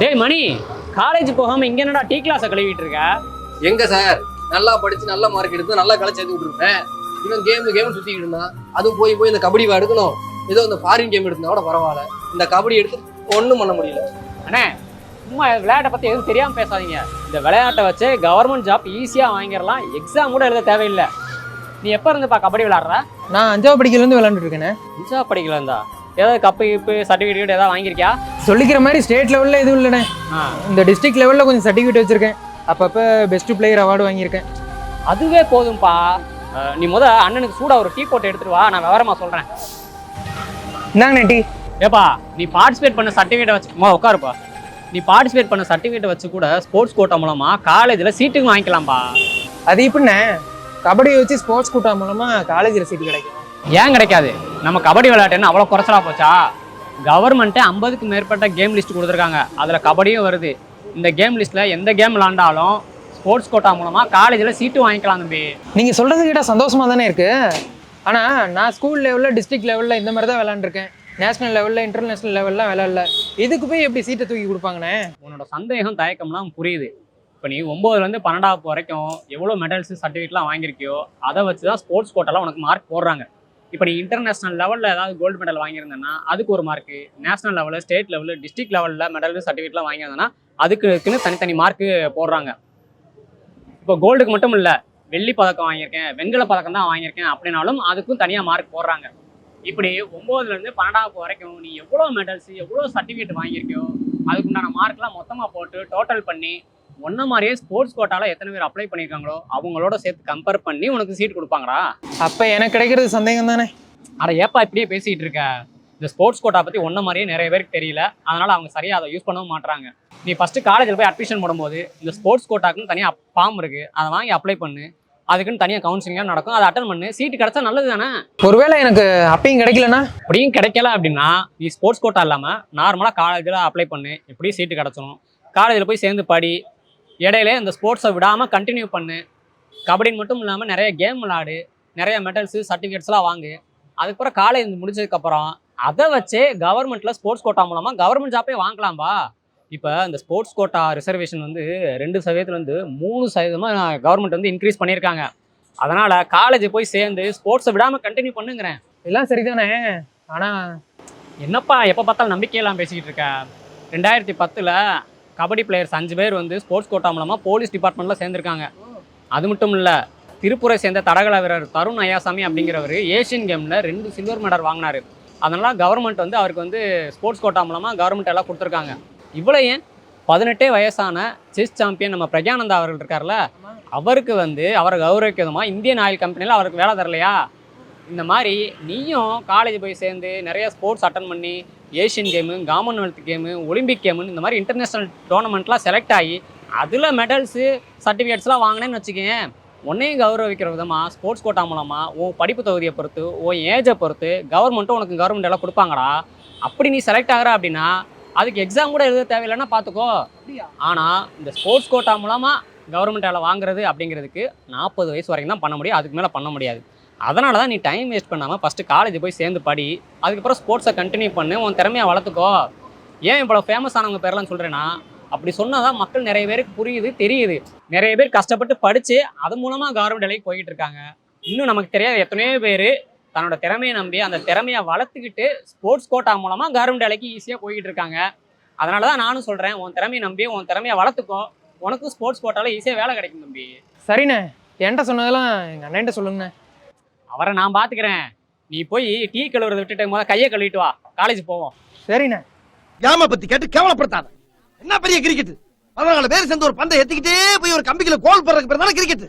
டேய் மணி காலேஜ் போகாம இங்க என்னடா டீ கிளாஸை கழுவிட்டு இருக்க? எங்க சார் நல்லா படிச்சு நல்ல மார்க் எடுத்து நல்லா கலை சேர்த்து விட்டுருப்பேன். இவன் கேம் கேம் சுத்திக்கிட்டு இருந்தான் அதுவும் போய் போய் இந்த கபடி எடுக்கணும். ஏதோ இந்த ஃபாரின் கேம் எடுத்தா கூட பரவாயில்ல. இந்த கபடி எடுத்து ஒண்ணும் பண்ண முடியல. அண்ணே சும்மா விளையாட்டை பத்தி எதுவும் தெரியாம பேசாதீங்க. இந்த விளையாட்டை வச்சு கவர்மெண்ட் ஜாப் ஈஸியா வாங்கிடலாம். எக்ஸாம் கூட எழுத தேவையில்லை. நீ எப்ப இருந்துப்பா கபடி விளையாடுற? நான் அஞ்சாவது படிக்கலேருந்து விளாண்டுட்டு இருக்கேனே. இன்சா படிக்கல இருந்தா? ஏதாவது கப்பு கிப்பு சர்டிஃபிகேட் ஏதாவது வாங்கியிருக்கியா? சொல்லிக்கிற மாதிரி ஸ்டேட் லெவலில் எதுவும் இல்லைண்ணே. இந்த டிஸ்ட்ரிக்ட் லெவலில் கொஞ்சம் சர்டிஃபிகேட் வச்சிருக்கேன். அப்பப்போ பெஸ்ட் பிளேயர் அவார்டு வாங்கியிருக்கேன். அதுவே போதும்பா. அஹ், நீ முத அண்ணனுக்கு சூடா ஒரு டீ போட்டு எடுத்துட்டு வா நான் விவரமா சொல்றேன். இந்தாங்கண்ணே டீ ஏப்பா நீ பார்ட்டிசிபேட் பண்ண சர்டிஃபிகேட் வச்சு அம்மா உட்காருப்பா. நீ பார்ட்டிசிபேட் பண்ண சர்டிஃபிகேட் வச்சு கூட ஸ்போர்ட்ஸ் கோட்டா மூலமா காலேஜில் சீட்டுக்கு வாங்கிக்கலாம்ப்பா அது எப்படிண்ணே? கபடியை வச்சு ஸ்போர்ட்ஸ் கூட்டா மூலமாக காலேஜில் சீட்டு கிடைக்கும். ஏன் கிடைக்காது? நம்ம கபடி விளையாட்டுன்னு அவ்வளோ குறைச்சலா போச்சா? கவர்மெண்ட்டே ஐம்பதுக்கு மேற்பட்ட கேம் லிஸ்ட் கொடுத்துருக்காங்க. அதில் கபடியும் வருது. இந்த கேம் லிஸ்ட்டில் எந்த கேம் விளாண்டாலும் ஸ்போர்ட்ஸ் கோட்டா மூலமாக காலேஜில் சீட்டு வாங்கிக்கலாம் தம்பி. நீங்கள் சொல்கிறது கேட்டால் சந்தோஷமாக தானே இருக்கு. ஆனால் நான் ஸ்கூல் லெவலில் டிஸ்ட்ரிக்ட் லெவலில் இந்த மாதிரி தான் விளாண்டுருக்கேன் நேஷனல் லெவலில் இன்டர்நேஷனல் லெவலில் விளாட்ல இதுக்கு போய் எப்படி சீட்டை தூக்கி கொடுப்பாங்கண்ணே? உன்னோட சந்தேகம் தயக்கம்லாம் புரியுது. இப்போ நீ ஒம்போதுலேருந்து பன்னெண்டாவது வரைக்கும் எவ்வளோ மெடல்ஸ் சர்டிஃபிகேட்லாம் வாங்கியிருக்கியோ அதை வச்சு தான் ஸ்போர்ட்ஸ் கோட்டாலாம் உனக்கு மார்க் போடுறாங்க. இப்போ நீ இன்டர்நேஷனல் லெவலில் ஏதாவது கோல்டு மெடல் வாங்கியிருந்தேன்னா அதுக்கு ஒரு மார்க்கு நேஷனல் லெவலில் ஸ்டேட் லெவலில் டிஸ்ட்ரிக்ட் லெவலில் மெடல் சர்டிஃபிகேட்லாம் வாங்கியிருந்தேன்னா அதுக்குன்னு தனித்தனி மார்க்கு போடுறாங்க. இப்போ கோல்டுக்கு மட்டும் இல்லை வெள்ளி பதக்கம் வாங்கியிருக்கேன் வெண்கல பதக்கம் தான் வாங்கியிருக்கேன் அப்படின்னாலும் அதுக்கும் தனியாக மார்க் போடுறாங்க. இப்படி ஒம்போதுலேருந்து பன்னெண்டாவது வரைக்கும் நீ எவ்வளோ மெடல்ஸ் எவ்வளோ சர்டிஃபிகேட் வாங்கியிருக்கியோ அதுக்கு உண்டான மார்க்லாம் மொத்தமாக போட்டு டோட்டல் பண்ணி ஒன்ன மாதிரியே ஸ்போர்ட்ஸ் கோட்டால எத்தனை பேர் அப்ளை பண்ணியிருக்காங்களோ அவங்களோட சேர்த்து கம்பேர் பண்ணி உனக்கு சீட் கொடுப்பாங்கடா. அப்போ எனக்கு கிடைக்கிறது சந்தேகம் தானே? அட ஏப்பா இப்படியே பேசிட்டு இருக்க? இந்த ஸ்போர்ட்ஸ் கோட்டா பத்தி ஒன்ன மாதிரியே நிறைய பேருக்கு தெரியல. அதனால அவங்க சரியா அதை யூஸ் பண்ணவும் மாட்றாங்க. நீ ஃபர்ஸ்ட் காலேஜில் போய் அட்மிஷன் போடும்போது இந்த ஸ்போர்ட்ஸ் கோட்டாக்குன்னு தனியாக ஃபார்ம் இருக்கு. அதை வாங்கி அப்ளை பண்ணு. அதுக்குன்னு தனியாக கவுன்சிலிங்காக நடக்கும். அதை அட்டன் பண்ணு. சீட்டு கிடைச்சா நல்லது தானே? ஒருவேளை எனக்கு அப்பயும் கிடைக்கலனா அப்படியும் கிடைக்கல அப்படின்னா நீ ஸ்போர்ட்ஸ் கோட்டா இல்லாமல் நார்மலாக காலேஜில் அப்ளை பண்ணு. எப்படியும் சீட்டு கிடச்சிரும். காலேஜில் போய் சேர்ந்து படி. இடையில இந்த ஸ்போர்ட்ஸை விடாமல் கண்டினியூ பண்ணு. கபடின்னு மட்டும் இல்லாமல் நிறைய கேம் விளாடு. நிறைய மெடல்ஸு சர்டிஃபிகேட்ஸ்லாம் வாங்கு. அதுக்கப்புறம் காலேஜ் முடிச்சதுக்கப்புறம் அதை வச்சே கவர்மெண்ட்டில் ஸ்போர்ட்ஸ் கோட்டா மூலமாக கவர்மெண்ட் ஜாப்பே வாங்கலாம்பா. இப்போ இந்த ஸ்போர்ட்ஸ் கோட்டா ரிசர்வேஷன் வந்து ரெண்டு சதவீதத்துலேருந்து மூணு சதவீதமாக கவர்மெண்ட் வந்து இன்க்ரீஸ் பண்ணியிருக்காங்க. அதனால் காலேஜ் போய் சேர்ந்து ஸ்போர்ட்ஸை விடாமல் கண்டினியூ பண்ணுங்கிறேன். எல்லாம் சரிதானே? ஆனால் என்னப்பா எப்போ பார்த்தாலும் நம்பிக்கையெல்லாம் பேசிக்கிட்டு இருக்க? ரெண்டாயிரத்தி பத்தில் கபடி பிளேயர்ஸ் அஞ்சு பேர் வந்து ஸ்போர்ட்ஸ் கோட்டா மூலமாக போலீஸ் டிபார்ட்மெண்ட்டில் சேர்ந்துருக்காங்க. அது மட்டும் இல்லை திருப்பூரை சேர்ந்த தடகள வீரர் தருண் ஐயாசாமி அப்படிங்கிறவர் ஏஷியன் கேமில் ரெண்டு சில்வர் மெடல் வாங்கினார். அதனால் கவர்மெண்ட் வந்து அவருக்கு வந்து ஸ்போர்ட்ஸ் கோட்டா மூலமாக கவர்மெண்ட் எல்லாம் கொடுத்துருக்காங்க. இவ்வளோ ஏன்? பதினெட்டே வயசான செஸ் சாம்பியன் நம்ம பிரஜானந்தா அவர்கள் இருக்கார்ல அவருக்கு வந்து அவரை கௌரவிக்க விதமாக இந்தியன் ஆயில் கம்பெனியில் அவருக்கு வேலை தரலையா? இந்த மாதிரி நீயும் காலேஜ் போய் சேர்ந்து நிறைய ஸ்போர்ட்ஸ் அட்டன் பண்ணி Asian game Commonwealth game Olympic game இந்த மாதிரி இன்டர்நேஷ்னல் டோர்னமெண்ட்லாம் செலக்ட் ஆகி அதில் மெடல்ஸு சர்டிஃபிகேட்ஸ்லாம் வாங்கினேன்னு வச்சுக்கேன் உன்னையும் கௌரவிக்கிற விதமாக ஸ்போர்ட்ஸ் கோட்டா மூலமாக உன் படிப்பு தகுதியை பொறுத்து உன் ஏஜை பொறுத்து கவர்மெண்ட்டும் உனக்கு கவர்மெண்ட் எல்லாம் கொடுப்பாங்கடா. அப்படி நீ செலக்ட் ஆகிற அப்படின்னா அதுக்கு எக்ஸாம் கூட எழுத தேவையில்லைன்னா பார்த்துக்கோ ஆனால் இந்த ஸ்போர்ட்ஸ் கோட்டா மூலமாக கவர்மெண்ட் வேலை வாங்குறது அப்படிங்கிறதுக்கு நாற்பது வயசு வரைக்கும் தான் பண்ண முடியும். அதுக்கு மேலே பண்ண முடியாது. அதனால தான் நீ டைம் வேஸ்ட் பண்ணாமல் ஃபஸ்ட்டு காலேஜ் போய் சேர்ந்து படி. அதுக்கப்புறம் ஸ்போர்ட்ஸை கண்டினியூ பண்ணு. உன் திறமையை வளர்த்துக்கோ. ஏன் இவ்வளோ ஃபேமஸ் ஆனவங்க பேர்லாம் சொல்கிறேன்னா அப்படி சொன்னால் தான் மக்கள் நிறைய பேருக்கு புரியுது தெரியுது. நிறைய பேர் கஷ்டப்பட்டு படித்து அது மூலமாக கவர்மெண்ட் வேலைக்கு போய்கிட்டு இருக்காங்க. இன்னும் நமக்கு தெரியாத எத்தனையோ பேர் தன்னோட திறமையை நம்பி அந்த திறமையை வளர்த்துக்கிட்டு ஸ்போர்ட்ஸ் கோட்டா மூலமாக கவர்மெண்ட் வேலைக்கு ஈஸியாக போய்கிட்டு இருக்காங்க. அதனால தான் நானும் சொல்கிறேன் உன் திறமையை நம்பி உன் திறமையை வளர்த்துக்கோ. உனக்கும் ஸ்போர்ட்ஸ் கோட்டாவில் ஈஸியாக வேலை கிடைக்கும் தம்பி. சரிண்ணே. என்கிட்ட சொன்னதெல்லாம் எங்கள் அண்ணன்ட்ட சொல்லுங்கண்ணே. அவரை நான் பார்த்துக்கிறேன் நீ போய் டீ கழுவுறதை விட்டுட்டு முதல்ல கையை கழுவிட்டு வா. காலேஜ் போவோம். சரிண்ணே. ஏமா பத்தி கேட்டு கேவலப்படுத்தாத. என்ன பெரிய கிரிக்கெட் பதினாலு பேர் சேர்ந்து ஒரு பந்தை எத்திக்கிட்டே போய் ஒரு கம்பிக்குள்ள கோல் போடுறதுக்கு தானே கிரிக்கெட்